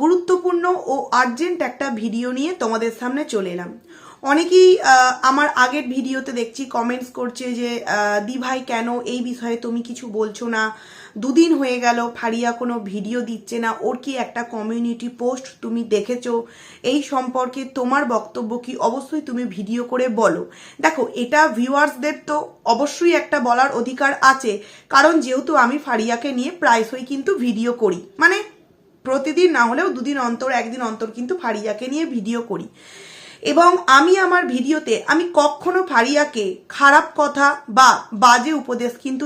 গুরুত্বপূর্ণ ও আর্জেন্ট একটা ভিডিও নিয়ে তোমাদের সামনে চলে এলাম। অনেকেই আমার আগের ভিডিওতে দেখছি কমেন্টস করছে যে দি ভাই কেন এই বিষয়ে তুমি কিছু বলছো না? দুদিন হয়ে গেল, ফারিয়া কোনো ভিডিও দিচ্ছে না, ওর কি একটা কমিউনিটি পোস্ট তুমি দেখেছ? এই সম্পর্কে তোমার বক্তব্য কি? অবশ্যই তুমি ভিডিও করে বলো। দেখো, এটা ভিউয়ার্সদের তো অবশ্যই একটা বলার অধিকার আছে, কারণ যেহেতু আমি ফারিয়াকে নিয়ে প্রায়শই কিন্তু ভিডিও করি। মানে প্রতিদিন না হলেও দুদিন অন্তর, একদিন অন্তর কিন্তু ফারিয়াকে নিয়ে ভিডিও করি। এবং আমি আমার ভিডিওতে, আমি কখনো ফারিয়াকে খারাপ কথা বা বাজে উপদেশ কিন্তু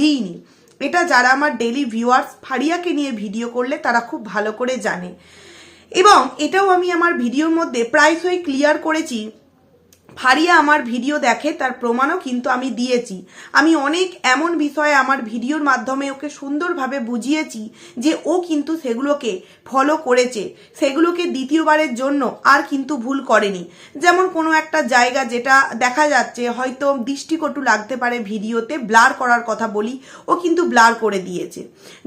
দিইনি। এটা যারা আমার ডেলি ভিউয়ার্স ফারিয়াকে নিয়ে ভিডিও করলে তারা খুব ভালো করে জানে। এবং এটাও আমি আমার ভিডিওর মধ্যে প্রায়শই ক্লিয়ার করেছি ফারিয়া আমার ভিডিও দেখে, তার প্রমাণও কিন্তু আমি দিয়েছি। আমি অনেক এমন বিষয়ে আমার ভিডিওর মাধ্যমে ওকে সুন্দরভাবে বুঝিয়েছি যে ও কিন্তু সেগুলোকে ফলো করেছে। সেগুলোকে দ্বিতীয়বারের জন্য আর কিন্তু ভুল করেনি। যেমন কোনো একটা জায়গা যেটা দেখা যাচ্ছে, হয়তো দৃষ্টিকটু লাগতে পারে ভিডিওতে, ব্লার করার কথা বলি, ও কিন্তু ব্লার করে দিয়েছে।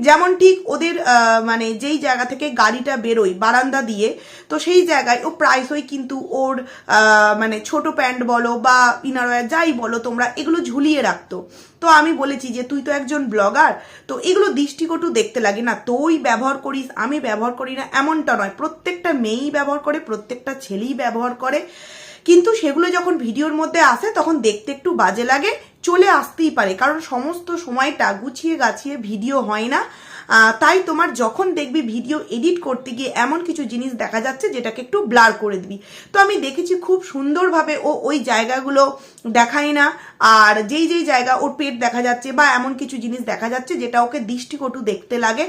যেমন ঠিক ওদের মানে যেই জায়গা থেকে গাড়িটা বেরোয়, বারান্দা দিয়ে, তো সেই জায়গায় ও প্রায়শই কিন্তু ওর মানে ছোট প্যান্ট বলো বা ইনারওয়্যার যাই বলো, তোমরা এগুলো ঝুলিয়ে রাখতো। তো আমি বলেছি যে, তুই তো একজন ব্লগার তো এগুলো দৃষ্টিকটু দেখতে লাগে না। তুই ব্যবহার করিস, আমি ব্যবহার করি না, এমনটা নয়। প্রত্যেকটা মেয়েই ব্যবহার করে, প্রত্যেকটা ছেলেই ব্যবহার করে। কিন্তু সেগুলো যখন ভিডিওর মধ্যে আসে, তখন দেখতে একটু বাজে লাগে, চলে আসতেই পারে। কারণ সমস্ত সময়টা গুছিয়ে গাছিয়ে ভিডিও হয় না। তাই তোমার যখন দেখবি ভিডিও এডিট করতে গিয়ে এমন কিছু জিনিস দেখা যাচ্ছে যেটাকে একটু ব্লার করে দিবি। তো আমি দেখেছি খুব সুন্দরভাবে ও ওই জায়গাগুলো দেখায় না, আর যেই যেই জায়গা ওর পেট দেখা যাচ্ছে বা এমন কিছু জিনিস দেখা যাচ্ছে যেটা ওকে দৃষ্টিকটু দেখতে লাগে,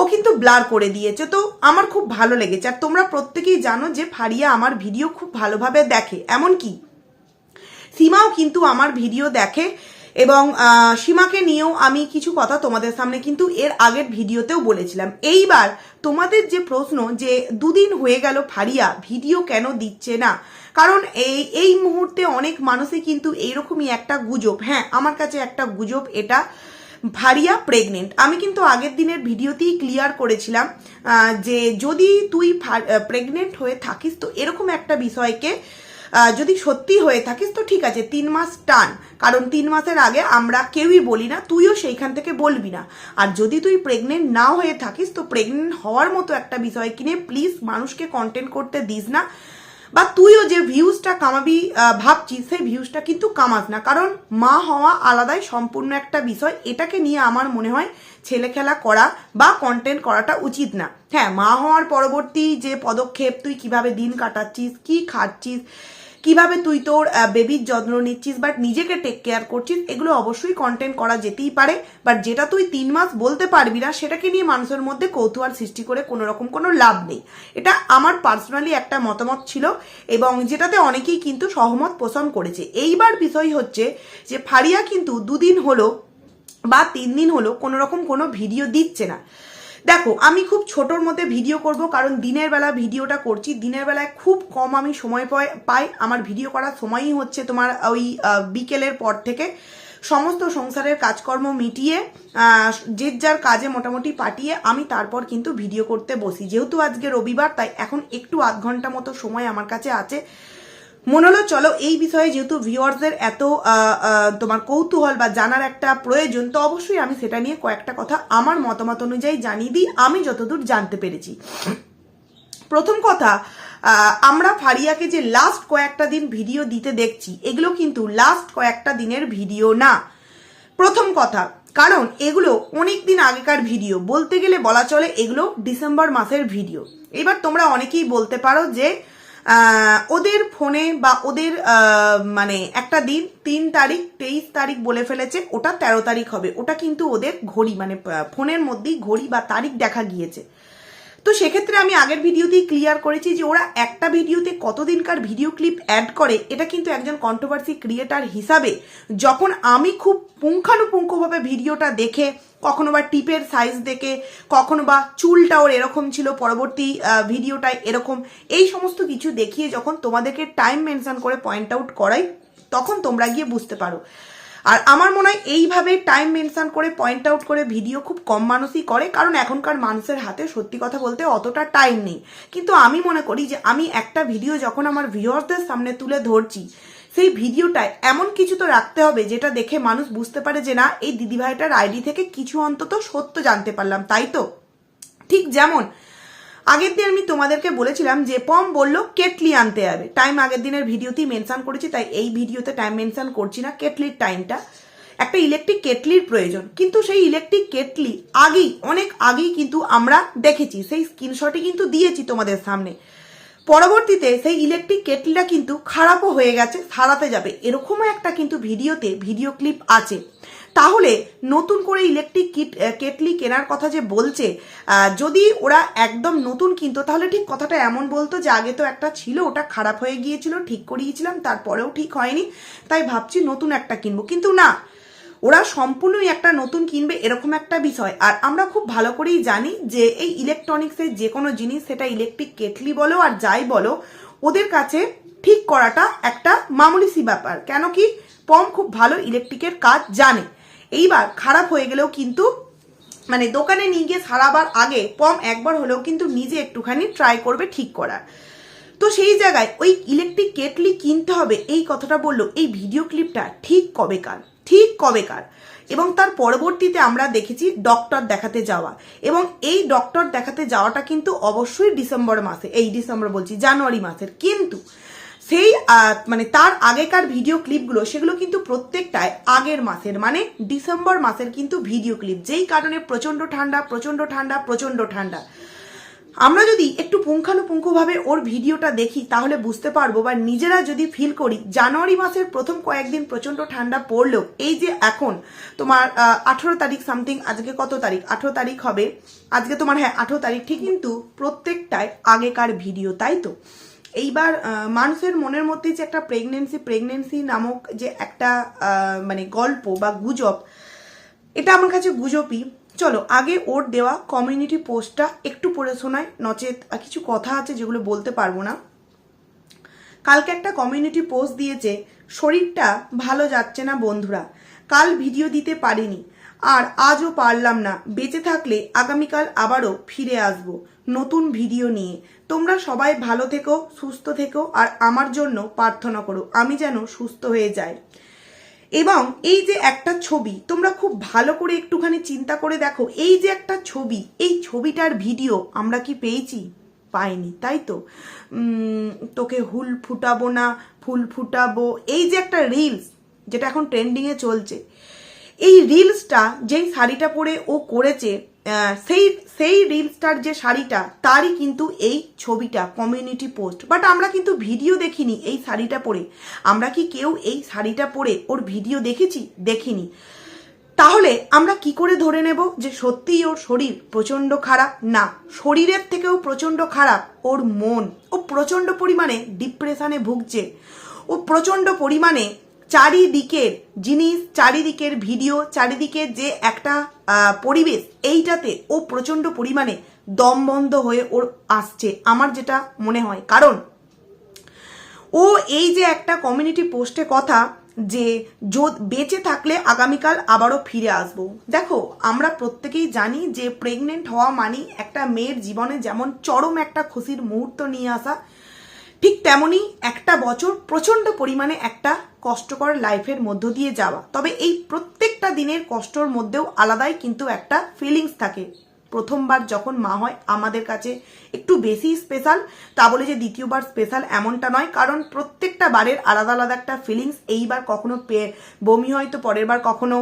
ও কিন্তু ব্লার করে দিয়েছে। তো আমার খুব ভালো লেগেছে। আর তোমরা প্রত্যেকেই জানো যে ফারিয়া আমার ভিডিও খুব ভালোভাবে দেখে। এমন কি সীমাও কিন্তু আমার ভিডিও দেখে। এবং সীমাকে নিয়েও আমি কিছু কথা তোমাদের সামনে কিন্তু এর আগের ভিডিওতেও বলেছিলাম। এইবার তোমাদের যে প্রশ্ন যে দুদিন হয়ে গেল ফারিয়া ভিডিও কেন দিচ্ছে না? কারণ এই এই মুহূর্তে অনেক মানুষই কিন্তু এইরকমই একটা গুজব হ্যাঁ আমার কাছে একটা গুজব এটা ভারিয়া প্রেগনেন্ট আমি কিন্তু আগের দিনের ভিডিওতেই ক্লিয়ার করেছিলাম যে যদি তুই প্রেগনেন্ট হয়ে থাকিস তো এরকম একটা বিষয়কে যদি সত্যি হয়ে থাকিস, তো ঠিক আছে, তিন মাস টান। কারণ তিন মাসের আগে আমরা কেউই বলি না, তুইও সেইখান থেকে বলবি না। আর যদি তুই প্রেগনেন্ট না হয়ে থাকিস, তো প্রেগনেন্ট হওয়ার মতো একটা বিষয় কিনে প্লিজ মানুষকে কন্টেন্ট করতে দিস না। বা তুইও যে ভিউজটা কামাবি ভাবছিস, সেই ভিউজটা কিন্তু কামাস না। কারণ মা হওয়া আলাদাই সম্পূর্ণ একটা বিষয়। এটাকে নিয়ে আমার মনে হয় ছেলে খেলা করা বা কন্টেন্ট করাটা উচিত না। হ্যাঁ মা হওয়ার পরবর্তী যে পদক্ষেপ, তুই কীভাবে দিন কাটাচ্ছিস, কি খাচ্ছিস কীভাবে তুই তোর বেবির যত্ন নিচ্ছিস বাট নিজেকে টেক কেয়ার করছিস, এগুলো অবশ্যই কন্টেন্ট করা যেতেই পারে। বাট যেটা তুই তিন মাস বলতে পারবি না, সেটাকে নিয়ে মানুষের মধ্যে কৌতূহল সৃষ্টি করে কোনো রকম কোনো লাভ নেই। এটা আমার পার্সোনালি একটা মতামত ছিল, এবং যেটাতে অনেকেই কিন্তু সহমত পোষণ করেছে। এইবার বিষয় হচ্ছে যে, ফারিয়া কিন্তু দুদিন হলো বা তিন দিন হলো কোনো রকম কোনো ভিডিও দিচ্ছে না। দেখো, আমি খুব ছোটোর মধ্যে ভিডিও করব, কারণ দিনের বেলা ভিডিওটা করছি। দিনের বেলায় খুব কম আমি সময় পাই- আমার ভিডিও করার সময়ই হচ্ছে তোমার ওই বিকেলের পর থেকে। সমস্ত সংসারের কাজকর্ম মিটিয়ে যে যার কাজে মোটামুটি পাঠিয়ে আমি তারপর কিন্তু ভিডিও করতে বসি। যেহেতু আজকে রবিবার, তাই এখন একটু আধ ঘণ্টা মতো সময় আমার কাছে আছে। মনে হলো চলো এই বিষয়ে যেহেতু ভিউয়ার্সদের এত তোমার কৌতূহল বা জানার একটা প্রয়োজন, তো অবশ্যই আমি সেটা নিয়ে কয়েকটা কথা আমার মতামত অনুযায়ী জানিয়ে দিই। আমি যতদূর জানতে পেরেছি। প্রথম কথা আমরা ফারিয়াকে যে লাস্ট কয়েকটা দিন ভিডিও দিতে দেখছি, এগুলো কিন্তু লাস্ট কয়েকটা দিনের ভিডিও না। প্রথম কথা, কারণ এগুলো অনেক দিন আগেকার ভিডিও বলতে গেলে বলা চলে এগুলো ডিসেম্বর মাসের ভিডিও এবার তোমরা অনেকেই বলতে পারো যে ওদের ফোনে বা ওদের মানে একটা দিন, তিন তারিখ, তেইশ তারিখ বলে ফেলেছে, ওটা তেরো তারিখ হবে। ওটা কিন্তু ওদের ঘড়ি মানে ফোনের মধ্যেই ঘড়ি বা তারিখ দেখা গিয়েছে। তো সেক্ষেত্রে আমি আগের ভিডিওতেই ক্লিয়ার করেছি যে ওরা একটা ভিডিওতে কতদিনকার ভিডিও ক্লিপ অ্যাড করে, এটা কিন্তু একজন কন্ট্রোভার্সি ক্রিয়েটার হিসাবে যখন আমি খুব পুঙ্খানুপুঙ্খভাবে ভিডিওটা দেখে, কখনো বা টিপের সাইজ দেখে, কখনো বা চুলটা ওর এরকম ছিল, পরবর্তী ভিডিওটায় এরকম, এই সমস্ত কিছু দেখিয়ে যখন তোমাদেরকে টাইম মেনশন করে পয়েন্ট আউট করাই, তখন তোমরা গিয়ে বুঝতে পারো। আর আমার মনে হয় এইভাবে টাইম মেনশন করে পয়েন্ট আউট করে ভিডিও খুব কম মানুষই করে, কারণ এখনকার মানুষের হাতে সত্যি কথা বলতে অতটা টাইম নেই। কিন্তু আমি মনে করি যে আমি একটা ভিডিও যখন আমার ভিউয়ার্সদের সামনে তুলে ধরছি, সেই ভিডিওটায় এমন কিছু তো রাখতে হবে যেটা দেখে মানুষ বুঝতে পারে যে না, এই দিদিভাইটার আইডি থেকে কিছু অন্তত সত্য জানতে পারলাম, তাই তো? ঠিক যেমন আগের দিন আমি তোমাদেরকে বলেছিলাম যে পম বলল কেটলি আনতে হবে টাইম আগের দিনের ভিডিওতেই মেনশান করেছি, তাই এই ভিডিওতে টাইম মেনশান করছি না, কেটলির টাইমটা একটা ইলেকট্রিক কেটলির প্রয়োজন, কিন্তু সেই ইলেকট্রিক কেটলি আগেই, অনেক আগেই কিন্তু আমরা দেখেছি, সেই স্ক্রিনশটই কিন্তু দিয়েছি তোমাদের সামনে। পরবর্তীতে সেই ইলেকট্রিক কেটলিটা কিন্তু খারাপও হয়ে গেছে, সারাতে যাবে। এরকমও একটা কিন্তু ভিডিওতে ভিডিও ক্লিপ আছে। তাহলে নতুন করে ইলেকট্রিক কিট কেটলি কেনার কথা যে বলছে যদি ওরা একদম নতুন কিনতো, তাহলে ঠিক কথাটা এমন বলতো যে আগে তো একটা ছিল, ওটা খারাপ হয়ে গিয়েছিল, ঠিক করিয়েছিলাম, তারপরেও ঠিক হয়নি, তাই ভাবছি নতুন একটা কিনবো। কিন্তু না, ওরা সম্পূর্ণই একটা নতুন কিনবে এরকম একটা বিষয়। আর আমরা খুব ভালো করেই জানি যে এই ইলেকট্রনিক্সের যে কোনো জিনিস, সেটা ইলেকট্রিক কেটলি বলো আর যাই বলো, ওদের কাছে ঠিক করাটা একটা মামুলিসি ব্যাপার। কেন কি, পম খুব ভালো ইলেকট্রিকের কাজ জানে। এইবার খারাপ হয়ে গেলেও কিন্তু মানে দোকানে নিয়ে গিয়ে সারাবার আগে পম একবার হলেও কিন্তু নিজে একটুখানি ট্রাই করবে ঠিক করার। তো সেই জায়গায় ওই ইলেকট্রিক কেটলি কিনতে হবে এই কথাটা বলল, এই ভিডিও ক্লিপটা ঠিক কবেকার? ঠিক কবেকার? এবং তার পরবর্তীতে আমরা দেখেছি ডক্টর দেখাতে যাওয়া। এবং এই ডক্টর দেখাতে যাওয়াটা কিন্তু অবশ্যই ডিসেম্বর মাসে, এই ডিসেম্বর বলছি, জানুয়ারি মাসের। কিন্তু সেই মানে তার আগেকার ভিডিও ক্লিপগুলো সেগুলো কিন্তু প্রত্যেকটায় আগের মাসের মানে ডিসেম্বর মাসের কিন্তু ভিডিও ক্লিপ যেই কারণে প্রচণ্ড ঠান্ডা প্রচণ্ড ঠান্ডা প্রচণ্ড ঠান্ডা। আমরা যদি একটু পুঙ্খানুপুঙ্খভাবে ওর ভিডিওটা দেখি, তাহলে বুঝতে পারব বা নিজেরা যদি ফিল করি, জানুয়ারি মাসের প্রথম কয়েকদিন প্রচণ্ড ঠান্ডা পড়লেও, এই যে এখন তোমার আঠেরো তারিখ সামথিং আজকে কত তারিখ? আঠেরো তারিখ হবে। আজকে তোমার হ্যাঁ আঠেরো তারিখ, ঠিক কিন্তু প্রত্যেকটায় আগেকার ভিডিও তাই তো? এইবার মানুষের মনের মধ্যে যে একটা প্রেগনেন্সি প্রেগনেন্সি নামক যে একটা মানে গল্প বা গুজব, এটা আমার কাছে গুজবই। চলো, আগে ওর দেওয়া কমিউনিটি পোস্টটা একটু পড়ে শোনায় নচেত কিছু কথা আছে যেগুলো বলতে পারব না। কালকে একটা কমিউনিটি পোস্ট দিয়েছে, শরীরটা ভালো যাচ্ছে না বন্ধুরা, কাল ভিডিও দিতে পারিনি, আর আজও পারলাম না, বেঁচে থাকলে আগামীকাল আবারও ফিরে আসব, নতুন ভিডিও নিয়ে। তোমরা সবাই ভালো থেকো, সুস্থ থেকো, আর আমার জন্য প্রার্থনা করো, আমি যেন সুস্থ হয়ে যাই। এবং এই যে একটা ছবি, তোমরা খুব ভালো করে একটুখানি চিন্তা করে দেখো, এই যে একটা ছবি, এই ছবিটার ভিডিও আমরা কি পেয়েছি? পাইনি, তাই তো? তোকে হুল ফুটাবো না, ফুল ফুটাবো, এই যে একটা রিলস যেটা এখন ট্রেন্ডিংয়ে চলছে। এই রিলসটা যেই শাড়িটা পরে ও করেছে সেই সেই রিলসটার যে শাড়িটা, তারই কিন্তু এই ছবিটা কমিউনিটি পোস্ট বাট আমরা কিন্তু ভিডিও দেখিনি এই শাড়িটা পরে। আমরা কি কেউ এই শাড়িটা পরে ওর ভিডিও দেখেছি? দেখিনি। তাহলে আমরা কি করে ধরে নেব যে সত্যিই ওর শরীর প্রচণ্ড খারাপ? না, শরীরের থেকেও প্রচণ্ড খারাপ ওর মন। ও প্রচণ্ড পরিমাণে ডিপ্রেশনে ভুগছে। ও প্রচণ্ড পরিমাণে চারিদিকের জিনিস, চারিদিকের ভিডিও, চারিদিকের যে একটা পরিবেশ, এইটাতে ও প্রচণ্ড পরিমাণে দম বন্ধ হয়ে ওর আসছে, আমার যেটা মনে হয়। কারণ, ও এই যে একটা কমিউনিটি পোস্টে কথা যে বেঁচে থাকলে আগামীকাল আবারও ফিরে আসব। দেখো, আমরা প্রত্যেকেই জানি যে প্রেগনেন্ট হওয়া মানেই একটা মেয়ের জীবনে যেমন চরম একটা খুশির মুহূর্ত নিয়ে আসা ঠিক তেমনি একটা বছর প্রচণ্ড পরিমাণে একটা কষ্টকর লাইফের মধ্য দিয়ে যাওয়া। তবে এই প্রত্যেকটা দিনের কষ্টর মধ্যেও আলাদাই কিন্তু একটা ফিলিংস থাকে। প্রথমবার যখন মা হয়, আমাদের কাছে একটু বেশি স্পেশাল তা বলে যে দ্বিতীয়বার স্পেশাল এমনটা নয়, কারণ প্রত্যেকটা বারের আলাদা আলাদা একটা ফিলিংস এইবার কখনো বমি হয়তো, পরের বার কখনো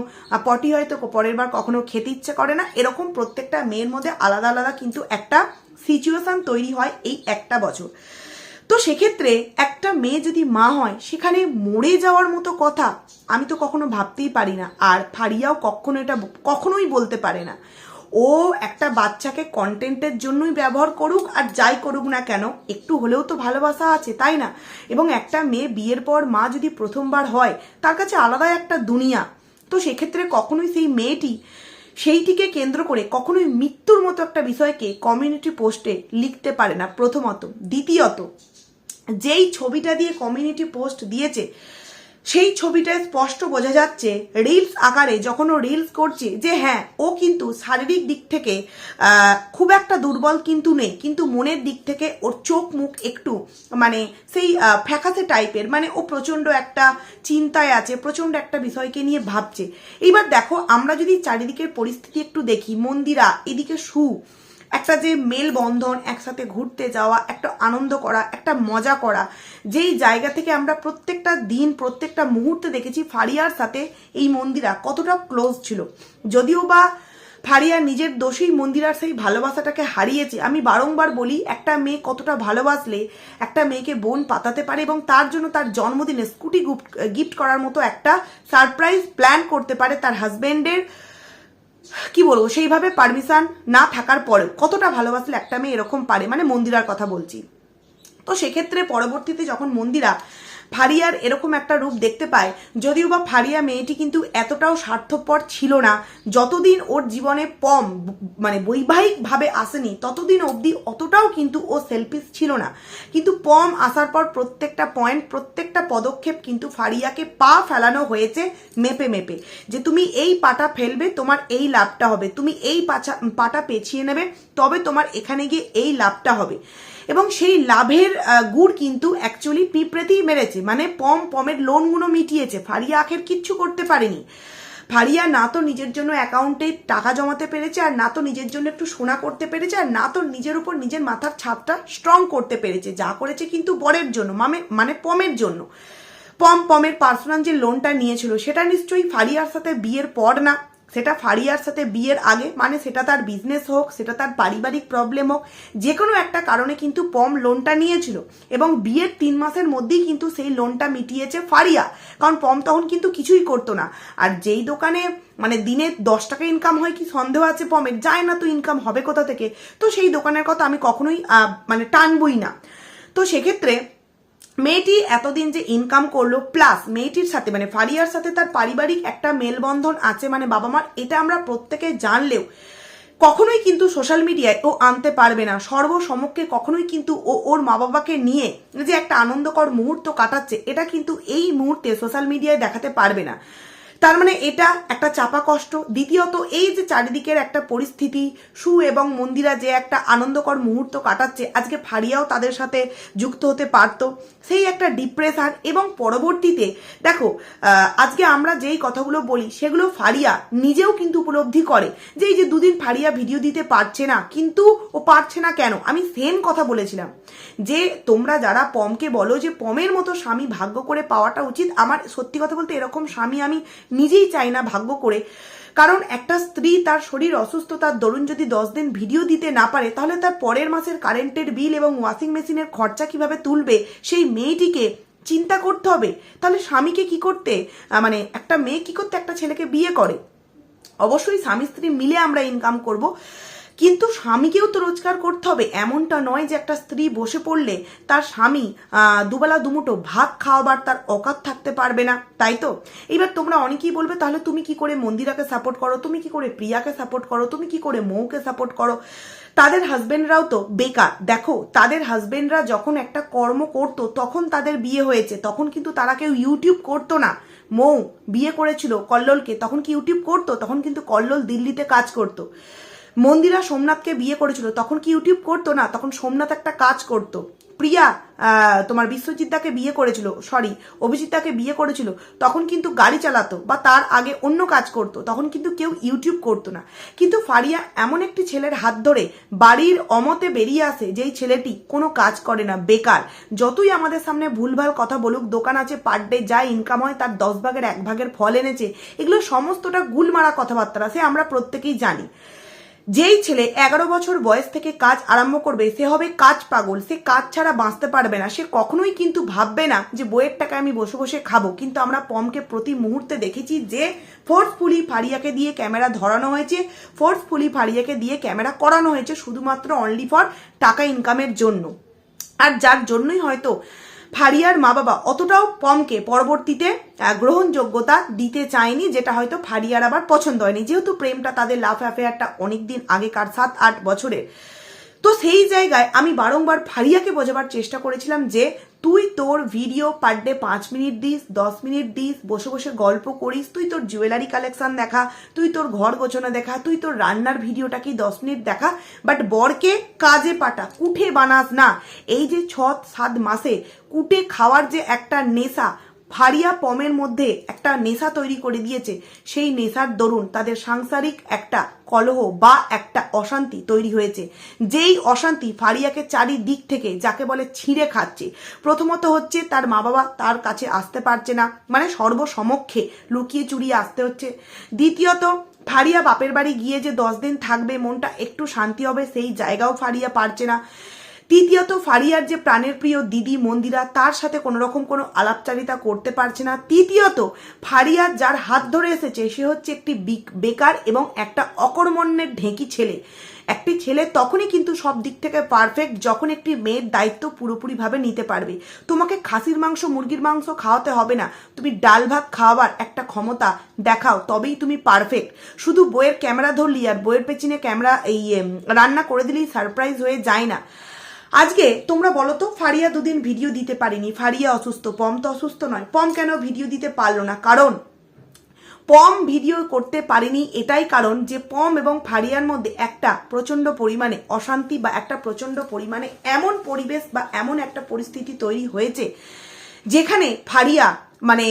পটি হয়তো, পরের বার কখনো খেতে ইচ্ছে করে না। এরকম প্রত্যেকটা মেয়ের মধ্যে আলাদা আলাদা কিন্তু একটা সিচুয়েশান তৈরি হয় এই একটা বছর। তো সেক্ষেত্রে একটা মেয়ে যদি মা হয়, সেখানে মরে যাওয়ার মতো কথা আমি তো কখনো ভাবতেই পারি না। আর ফারিয়াও কখনো এটা কখনোই বলতে পারে না। ও একটা বাচ্চাকে কন্টেন্টের জন্যই ব্যবহার করুক আর যাই করুক না কেন, একটু হলেও তো ভালোবাসা আছে, তাই না? এবং একটা মেয়ে বিয়ের পর মা যদি প্রথমবার হয়, তার কাছে আলাদা একটা দুনিয়া। তো সেক্ষেত্রে কখনোই সেই মেয়েটি, সেইটিকে কেন্দ্র করে কখনোই মৃত্যুর মতো একটা বিষয়কে কমিউনিটি পোস্টে লিখতে পারে না, প্রথমত। দ্বিতীয়ত যেই ছবিটা দিয়ে কমিউনিটি পোস্ট দিয়েছে, সেই ছবিটায় স্পষ্ট বোঝা যাচ্ছে রিলস আকারে যখন ও রিলস করছে যে হ্যাঁ ও কিন্তু শারীরিক দিক থেকে খুব একটা দুর্বল কিন্তু নেই, কিন্তু মনের দিক থেকে ওর চোখ মুখ একটু মানে সেই ফ্যাকাসে টাইপের মানে ও প্রচণ্ড একটা চিন্তায় আছে, প্রচণ্ড একটা বিষয়কে নিয়ে ভাবছে। এইবার দেখো, আমরা যদি চারিদিকের পরিস্থিতি একটু দেখি, মন্দিরা, এদিকে সু একটা যে মেলবন্ধন, একসাথে ঘুরতে যাওয়া, একটা আনন্দ করা, একটা মজা করা, যেই জায়গা থেকে আমরা প্রত্যেকটা দিন, প্রত্যেকটা মুহূর্তে দেখেছি ফারিয়ার সাথে এই মন্দিরা কতটা ক্লোজ ছিল। যদিও বা ফারিয়া নিজের দোষেই মন্দিরার সেই ভালোবাসাটাকে হারিয়েছে, আমি বারংবার বলি একটা মেয়ে কতটা ভালোবাসলে একটা মেয়েকে বোন পাতাতে পারে এবং তার জন্য তার জন্মদিনে স্কুটি গিফট করার মতো একটা সারপ্রাইজ প্ল্যান করতে পারে তার হাজবেন্ডের কি বলব, সেইভাবে পারমিশন না থাকার পরে কতটা ভালোবাসলে একটা মেয়ে এরকম পারে? মানে মন্দিরার কথা বলছি। তো সেক্ষেত্রে পরবর্তীতে যখন মন্দিরা ফারিয়ার এরকম একটা রূপ দেখতে পায় যদিও বা ফারিয়া মেয়েটি কিন্তু এতটাও স্বার্থপর ছিল না। যতদিন ওর জীবনে পম মানে বৈবাহিকভাবে আসেনি, ততদিন অবধি অতটাও কিন্তু ও সেলফিস ছিল না। কিন্তু পম আসার পর প্রত্যেকটা পয়েন্ট প্রত্যেকটা পদক্ষেপ কিন্তু ফারিয়াকে পা ফেলানো হয়েছে মেপে মেপে। যে তুমি এই পাটা ফেলবে, তোমার এই লাভটা হবে। তুমি এই পাটা পেছিয়ে নেবে, তবে তোমার এখানে গিয়ে এই লাভটা হবে। এবং সেই লাভের গুড় কিন্তু অ্যাকচুয়ালি পিঁপড়েতেই মেরেছে। মানে পম, পমের লোনগুলো মিটিয়েছে। ফারিয়া আখের কিচ্ছু করতে পারেনি। ফারিয়া না তো নিজের জন্য অ্যাকাউন্টে টাকা জমাতে পেরেছে, আর না তো নিজের জন্য একটু সোনা করতে পেরেছে, আর না তো নিজের উপর নিজের মাথার ছাপটা স্ট্রং করতে পেরেছে। যা করেছে কিন্তু বরের জন্য মানে মানে পমের জন্য। পম, পমের পার্সোনাল যে লোনটা নিয়েছিল, সেটা নিশ্চয়ই ফারিয়ার সাথে বিয়ের পর না সেটা ফারিয়ার সাথে বিয়ের আগে মানে সেটা তার বিজনেস হোক, সেটা তার পারিবারিক প্রবলেম হোক যে কোনো একটা কারণে কিন্তু পম লোনটা নিয়েছিল এবং বিয়ের তিন মাসের মধ্যেই কিন্তু সেই লোনটা মিটিয়েছে ফারিয়া। কারণ পম তখন কিন্তু কিছুই করতো না। আর যেই দোকানে মানে দিনে দশ টাকা ইনকাম হয় কি সন্দেহ আছে পমের? যায় না তো ইনকাম হবে কোথা থেকে? তো সেই দোকানের কথা আমি কখনোই মানে টানবই না। তো সেক্ষেত্রে মেয়েটি এতদিন যে ইনকাম করল প্লাস মেয়েটির সাথে মানে ফারিয়ার সাথে তার পারিবারিক একটা মেলবন্ধন আছে মানে বাবা মার, এটা আমরা প্রত্যেকে জানলেও কখনোই কিন্তু সোশ্যাল মিডিয়ায় ও আনতে পারবে না। সর্বসমক্ষে কখনোই কিন্তু ও ওর মা বাবাকে নিয়ে যে একটা আনন্দকর মুহূর্ত কাটাচ্ছে, এটা কিন্তু এই মুহূর্তে সোশ্যাল মিডিয়ায় দেখাতে পারবে না। তার মানে এটা একটা চাপা কষ্ট। দ্বিতীয়ত, এই যে চারিদিকের একটা পরিস্থিতি, সু এবং মন্দিরা যে একটা আনন্দকর মুহূর্ত কাটাচ্ছে, আজকে ফারিয়াও তাদের সাথে যুক্ত হতে পারতো। সেই একটা ডিপ্রেশন এবং পরবর্তীতে, দেখো আজকে আমরা যেই কথাগুলো বলি, সেগুলো ফারিয়া নিজেও কিন্তু উপলব্ধি করে যে এই যে দুদিন ফারিয়া ভিডিও দিতে পারছে না, কিন্তু ও পারছে না কেন? আমি সেম কথা বলেছিলাম যে তোমরা যারা পমকে বলো যে পমের মতো স্বামী ভাগ্য করে পাওয়াটা উচিত, আমার সত্যি কথা বলতে এরকম স্বামী আমি নিজেই চাই না ভাগ্য করে। কারণ একটা স্ত্রী তার শরীর অসুস্থতার দরুন যদি দশ দিন ভিডিও দিতে না পারে, তাহলে তার পরের মাসের কারেন্টের বিল এবং ওয়াশিং মেশিনের খরচা কীভাবে তুলবে? সেই মেয়েটিকে চিন্তা করতে হবে। তাহলে স্বামীকে কি করতে? মানে একটা মেয়ে কি করতে? একটা ছেলেকে বিয়ে করে। অবশ্যই স্বামী স্ত্রী মিলে আমরা ইনকাম করব। কিন্তু স্বামীকেও তো রোজগার করতে হবে। এমনটা নয় যে একটা স্ত্রী বসে পড়লে তার স্বামী দুবেলা দুমুটো ভাত খাওয়াবার তার অকাত থাকতে পারবে না, তাই তো? এবার তোমরা অনেকেই বলবে, তাহলে তুমি কি করে মন্দিরাকে সাপোর্ট করো? তুমি কি করে প্রিয়াকে সাপোর্ট করো? তুমি কি করে মৌকে সাপোর্ট করো? তাদের হাজবেন্ডরাও তো বেকার। দেখো, তাদের হাজবেন্ডরা যখন একটা কর্ম করতো, তখন তাদের বিয়ে হয়েছে। তখন কিন্তু তারা কেউ ইউটিউব করতো না। মৌ বিয়ে করেছিল কল্লোলকে, তখন কি ইউটিউব করতো? তখন কিন্তু কল্লোল দিল্লিতে কাজ করতো। মন্দিরা সোমনাথকে বিয়ে করেছিল। তখন কি ইউটিউব করতো না? তখন সোমনাথ একটা কাজ করতো। প্রিয়া তোমার বিশ্বজিৎ দাকে বিয়ে করেছিল সরি অভিজিৎ দাকে বিয়ে করেছিল, তখন কিন্তু গাড়ি চালাতো বা তার আগে অন্য কাজ করতো। তখন কিন্তু কেউ ইউটিউব করতো না। কিন্তু ফারিয়া এমন একটি ছেলের হাত ধরে বাড়ির অমতে বেরিয়ে আসে, যেই ছেলেটি কোনো কাজ করে না, বেকার। যতই আমাদের সামনে ভুলভাল কথা বলুক, দোকান আছে পার ডে যা ইনকাম হয়, তার দশ ভাগের এক ভাগের ফল এনেছে, এগুলো সমস্তটা গুলমারা কথাবার্তা, সে আমরা প্রত্যেকেই জানি। যেই ছেলে এগারো বছর বয়স থেকে কাজ আরম্ভ করবে, সে হবে কাজ পাগল। সে কাজ ছাড়া বাঁচতে পারবে না। সে কখনোই কিন্তু ভাববে না যে বইয়ের টাকায় আমি বসে বসে খাব। কিন্তু আমরা পমকে প্রতি মুহূর্তে দেখেছি যে ফোর্সফুলি ফারিয়াকে দিয়ে ক্যামেরা ধরানো হয়েছে। ফোর্সফুলি ফারিয়াকে দিয়ে ক্যামেরা করানো হয়েছে শুধুমাত্র অনলি ফর টাকা ইনকামের জন্য। আর যার জন্যই হয়তো ফারিয়ার মা বাবা অতটাও পমকে পরবর্তীতে গ্রহণযোগ্যতা দিতে চায়নি, যেটা হয়তো ফারিয়ার আবার পছন্দ হয়নি। যেহেতু প্রেমটা তাদের লাভ অ্যাফেয়ারটা অনেকদিন আগেকার সাত আট বছরের তো সেই জায়গায় আমি বারংবার ফারিয়াকে বোঝাবার চেষ্টা করেছিলাম যে, তুই তোর ভিডিও পার ডে পাঁচ মিনিট দিস, দশ মিনিট দিস, বসে বসে গল্প করিস, তুই তোর জুয়েলারি কালেকশন দেখা, তুই তোর ঘর গোছানো দেখা, তুই তোর রান্নার ভিডিওটা কি দশ মিনিট দেখা বাট বরকে কাজে পাটা কুঠে বানাস না। এই যে ছ সাত মাসে কুটে খাওয়ার যে একটা নেশা ফারিয়া পমের মধ্যে একটা নেশা তৈরি করে দিয়েছে। সেই নেশার দরুন তাদের সাংসারিক একটা কলহ বা একটা অশান্তি তৈরি হয়েছে। যেই অশান্তি ফারিয়াকে চারিদিক থেকে যাকে বলে ছিঁড়ে খাচ্ছে। প্রথমত হচ্ছে তার মা বাবা তার কাছে আসতে পারছে না। মানে সর্বসমক্ষে লুকিয়ে চুরিয়ে আসতে হচ্ছে। দ্বিতীয়ত ফারিয়া বাপের বাড়ি গিয়ে যে দশ দিন থাকবে, মনটা একটু শান্তি হবে, সেই জায়গাও ফারিয়া পারছে না। তৃতীয়ত, ফারিয়ার যে প্রাণের প্রিয় দিদি মন্দিরা, তার সাথে কোনো রকম কোনো আলাপচারিতা করতে পারছে না। তৃতীয়ত, ফারিয়া যার হাত ধরে এসেছে, সে হচ্ছে একটি বেকার এবং একটা অকর্মণ্যের ঢেঁকি ছেলে। একটি ছেলে তখনই কিন্তু সব দিক থেকে পারফেক্ট যখন একটি মেয়ের দায়িত্ব পুরোপুরিভাবে নিতে পারবে। তোমাকে খাসির মাংস, মুরগির মাংস খাওয়াতে হবে না। তুমি ডাল ভাত খাওয়াবার একটা ক্ষমতা দেখাও, তবেই তুমি পারফেক্ট শুধু বইয়ের ক্যামেরা ধরলি আর বইয়ের পেছনে ক্যামেরা, এই রান্না করে দিলেই সারপ্রাইজ হয়ে যায় না। আজকে তোমরা বলো তো, ফারিয়া দুদিন ভিডিও দিতে পারিনি। ফারিয়া অসুস্থ, পম তো অসুস্থ নয়। পম কেন ভিডিও দিতে পারল না? কারণ পম ভিডিও করতে পারেনি, এটাই কারণ যে পম এবং ফারিয়ার মধ্যে একটা প্রচণ্ড পরিমাণে অশান্তি বা একটা প্রচণ্ড পরিমাণে এমন পরিবেশ বা এমন একটা পরিস্থিতি তৈরি হয়েছে, যেখানে ফারিয়া মানে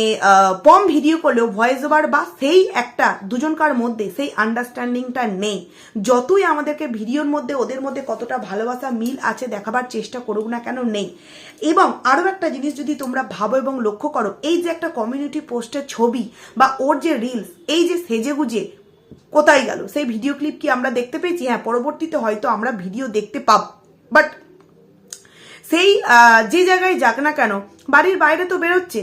পম ভিডিও করলেও ভয়েস ওভার বা সেই একটা দুজনকার মধ্যে সেই আন্ডারস্ট্যান্ডিংটা নেই। যতই আমাদেরকে ভিডিওর মধ্যে, ওদের মধ্যে কতটা ভালোবাসা, মিল আছে দেখাবার চেষ্টা করুক না কেন, নেই। এবং আরও একটা জিনিস যদি তোমরা ভাবো এবং লক্ষ্য করো, এই যে একটা কমিউনিটি পোস্টের ছবি বা ওর যে রিলস এই যে সেজে গুজে কোথায় গেল? সেই ভিডিও ক্লিপ কি আমরা দেখতে পেয়েছি? হ্যাঁ পরবর্তীতে হয়তো আমরা ভিডিও দেখতে পাব। বাট সেই যে জায়গায় যাক না কেন, বাড়ির বাইরে তো বেরোচ্ছে।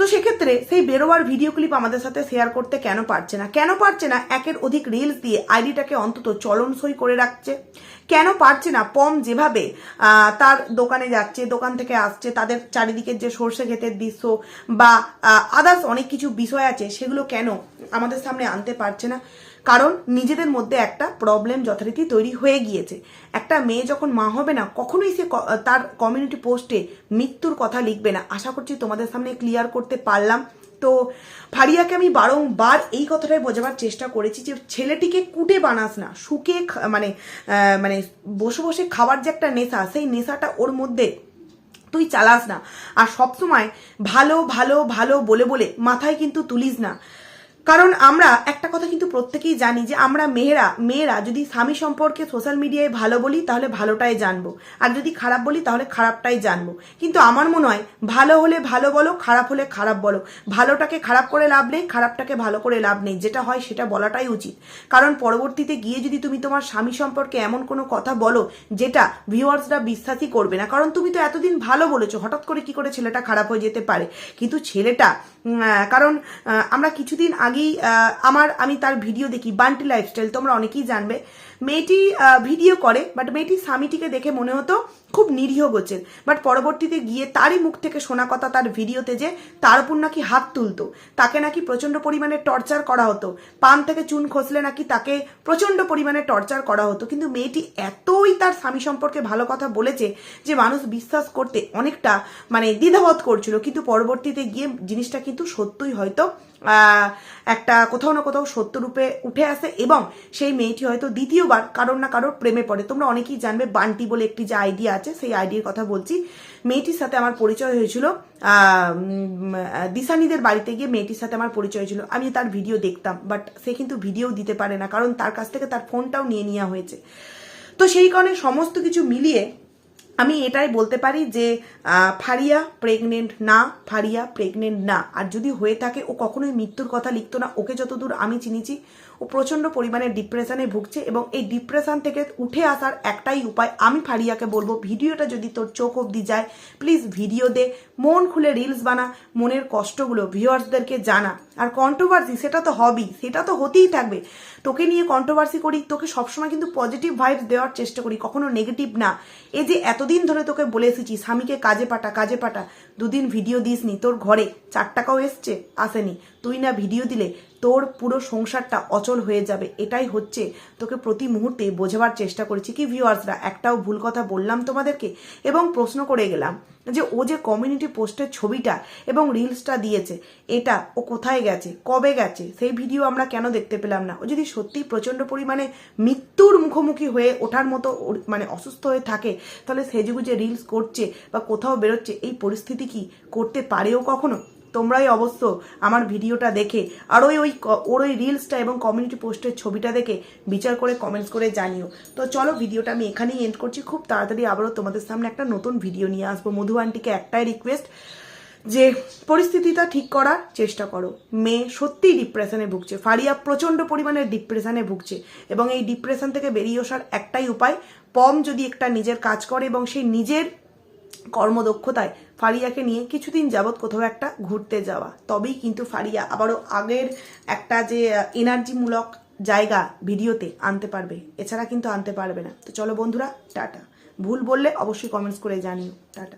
তো সেক্ষেত্রে সেই বেরোবার ভিডিও ক্লিপ আমাদের সাথে শেয়ার করতে কেন পারছে না? কেন পারছে না একের অধিক রিলস দিয়ে আইডিটাকে অন্তত চলনসই করে রাখছে? কেন পারছে না পম যেভাবে তার দোকানে যাচ্ছে, দোকান থেকে আসছে, তাদের চারিদিকের যে সর্ষে ক্ষেতের দৃশ্য বা আদার্স অনেক কিছু বিষয় আছে, সেগুলো কেন আমাদের সামনে আনতে পারছে না? কারণ নিজেদের মধ্যে একটা প্রবলেম যথারীতি তৈরি হয়ে গিয়েছে। একটা মেয়ে যখন মা হবে না, কখনোই সে তার কমিউনিটি পোস্টে মৃত্যুর কথা লিখবে না। আশা করছি তোমাদের সামনে ক্লিয়ার করতে পারলাম। তো ফারিয়াকে আমি বারংবার এই কথাটাই বোঝাবার চেষ্টা করেছি যে ছেলেটিকে কুটে বানাস না। শুকে মানে মানে বসে বসে খাবার যে একটা নেশা, সেই নেশাটা ওর মধ্যে তুই চালাস না। আর সবসময় ভালো ভালো ভালো বলে বলে মাথায় কিন্তু তুলিস না। কারণ আমরা একটা কথা কিন্তু প্রত্যেকেই জানি যে আমরা মেয়েরা মেয়েরা যদি স্বামী সম্পর্কে সোশ্যাল মিডিয়ায় ভালো বলি তাহলে ভালোটাই জানব। আর যদি খারাপ বলি তাহলে খারাপটাই জানব। কিন্তু আমার মনে হয় ভালো হলে ভালো বলো, খারাপ হলে খারাপ বলো। ভালোটাকে খারাপ করে লাভ নেই, খারাপটাকে ভালো করে লাভ নেই। যেটা হয় সেটা বলাটাই উচিত। কারণ পরবর্তীতে গিয়ে যদি তুমি তোমার স্বামী সম্পর্কে এমন কোনো কথা বলো যেটা ভিউয়ার্সরা বিশ্বাসই করবে না। কারণ তুমি তো এতদিন ভালো বলেছ, হঠাৎ করে কি করে ছেলেটা খারাপ হয়ে যেতে পারে? কিন্তু ছেলেটা কারণ আমরা কিছুদিন আগেই আমার, আমি তার ভিডিও দেখি, বান্টি লাইফস্টাইল তোমরা অনেকেই জানবে। মেয়েটি ভিডিও করে বাট মেয়েটির স্বামীটিকে দেখে মনে হতো খুব নিরীহ গোছের। বাট পরবর্তীতে গিয়ে তারই মুখ থেকে শোনা কথা তার ভিডিওতে যে তার উপর নাকি হাত তুলতো। তাকে নাকি প্রচণ্ড পরিমাণে টর্চার করা হতো। পান থেকে চুন খসলে নাকি তাকে প্রচণ্ড পরিমাণে টর্চার করা হতো। কিন্তু মেয়েটি এতই তার স্বামী সম্পর্কে ভালো কথা বলেছে যে মানুষ বিশ্বাস করতে অনেকটা মানে দ্বিধাবোধ করছিল। কিন্তু পরবর্তীতে গিয়ে জিনিসটা কিন্তু সত্যই হয়তো একটা কোথাও না কোথাও সত্যরূপে উঠে আসে এবং সেই মেয়েটি হয়তো দ্বিতীয়বার কারোর না কারোর প্রেমে পড়ে। তোমরা অনেকেই জানবে, বান্টি বলে একটি যে আইডিয়া আছে, সেই আইডিয়ার কথা বলছি। মেয়েটির সাথে আমার পরিচয় হয়েছিল দিশানিদের বাড়িতে গিয়ে মেয়েটির সাথে আমার পরিচয় ছিল আমি তার ভিডিও দেখতাম, বাট সে কিন্তু ভিডিও দিতে পারে না, কারণ তার কাছ থেকে তার ফোনটাও নিয়ে নেওয়া হয়েছে। তো সেই কারণে সমস্ত কিছু মিলিয়ে আমি এটাই বলতে পারি যে ফারিয়া প্রেগনেন্ট না, ফারিয়া প্রেগনেন্ট না। আর যদি হয়ে থাকে, ও কখনোই মৃত্যুর কথা লিখতো না। ওকে যতদূর আমি চিনিছি, ও প্রচণ্ড পরিমাণে ডিপ্রেশনে ভুগছে এবং এই ডিপ্রেশন থেকে উঠে আসার একটাই উপায় আমি ফারিয়াকে বলব, ভিডিওটা যদি তোর চোখ অবধি যায় প্লিজ ভিডিও দে, মন খুলে রিলস বানা, মনের কষ্টগুলো ভিউয়ার্সদেরকে জানা। আর কন্ট্রোভার্সি সেটা তো হবেই, সেটা তো হতেই থাকবে। তোকে নিয়ে কন্ট্রোভার্সি করি, তোকে সবসময় কিন্তু পজিটিভ ভাইবস দেওয়ার চেষ্টা করি, কখনো নেগেটিভ না। এই যে এতদিন ধরে তোকে বলে এসেছি, স্বামীকে কাজে পাঠা কাজে পাঠা, দুদিন ভিডিও দিসনি, তোর ঘরে চার টাকাও এসছে, আসেনি। তুই না ভিডিও দিলে তোর পুরো সংসারটা অচল হয়ে যাবে, এটাই হচ্ছে তোকে প্রতি মুহূর্তে বোঝাবার চেষ্টা করেছি। কি ভিউয়ার্সরা একটাও ভুল কথা বললাম তোমাদেরকে? এবং প্রশ্ন করে গেলাম যে, ও যে কমিউনিটি পোস্টের ছবিটা এবং রিলসটা দিয়েছে, এটা ও কোথায় গেছে? কবে গেছে? সেই ভিডিও আমরা কেন দেখতে পেলাম না? ও যদি সত্যিই প্রচণ্ড পরিমাণে মৃত্যুর মুখোমুখি হয়ে ওঠার মতো মানে অসুস্থ হয়ে থাকে, তাহলে সেজুগু যে রিলস করছে বা কোথাও বেরোচ্ছে, এই পরিস্থিতি কি করতে পারেও কখনো? তোমরাই অবশ্য আমার ভিডিওটা দেখে, আর ওই ওই ওর ওই রিলসটা এবং কমিউনিটি পোস্টের ছবিটা দেখে বিচার করে কমেন্টস করে জানিও। তো চলো ভিডিওটা আমি এখানেই এন্ড করছি। খুব তাড়াতাড়ি আবারও তোমাদের সামনে একটা নতুন ভিডিও নিয়ে আসব। মধু আন্টিকে একটাই রিকোয়েস্ট যে, পরিস্থিতিটা ঠিক করার চেষ্টা করো। মেয়ে সত্যিই ডিপ্রেশনে ভুগছে। ফারিয়া প্রচণ্ড পরিমাণে ডিপ্রেশনে ভুগছে এবং এই ডিপ্রেশন থেকে বেরিয়ে আসার একটাই উপায়, পম যদি একটা নিজের কাজ করে এবং সেই নিজের কর্মদক্ষতায় ফারিয়াকে নিয়ে কিছুদিন যাবৎ কোথাও একটা ঘুরতে যাওয়া। তবেই কিন্তু ফারিয়া আবারও আগের একটা যে এনার্জিমূলক জায়গা ভিডিওতে আনতে পারবে। এছাড়া কিন্তু আনতে পারবে না। তো চলো বন্ধুরা, টাটা। ভুল বললে অবশ্যই কমেন্টস করে জানিও। টাটা।